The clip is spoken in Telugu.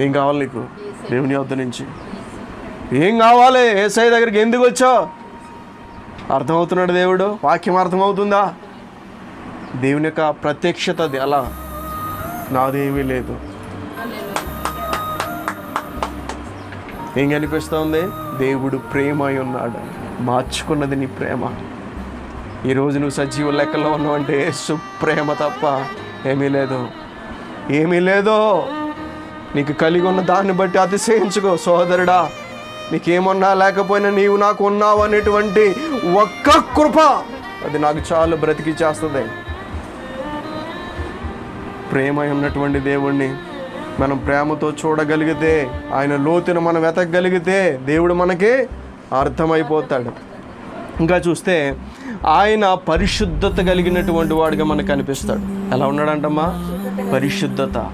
ఏం కావాలి నీకు? దేవుని వద్ద నుంచి. ఏం కావాలి? ఏసఐ దగ్గరికి ఎందుకు వచ్చావు? అర్థమవుతున్నాడు దేవుడు? వాక్యం అర్థమవుతుందా? దేవుని యొక్క ప్రత్యక్షత అది. అలా. నాదేమీ లేదు. ఏం కనిపిస్తుంది దేవుడు ప్రేమ అయి ఉన్నాడు. మార్చుకున్నది నీ ప్రేమ. ఈరోజు నువ్వు సజీవ లెక్కలో ఉన్నావు అంటే సుప్రేమ తప్ప ఏమీ లేదు. ఏమీ లేదో. నీకు కలిగి ఉన్న దాన్ని బట్టి అతిశయించుకో సోదరుడా. నీకేమన్నా లేకపోయినా నీవు నాకు ఉన్నావు అనేటువంటి ఒక్క కృప అది నాకు చాలు బ్రతికి చేస్తుంది. ప్రేమ ఉన్నటువంటి దేవుణ్ణి మనం ప్రేమతో చూడగలిగితే ఆయన లోతును మనం వెతకగలిగితే దేవుడు మనకి అర్థమైపోతాడు. ఇంకా చూస్తే ఆయన పరిశుద్ధత కలిగినటువంటి వాడిగా మనకు కనిపిస్తాడు ఎలా ఉన్నాడంటమ్మా? పరిశుద్ధత.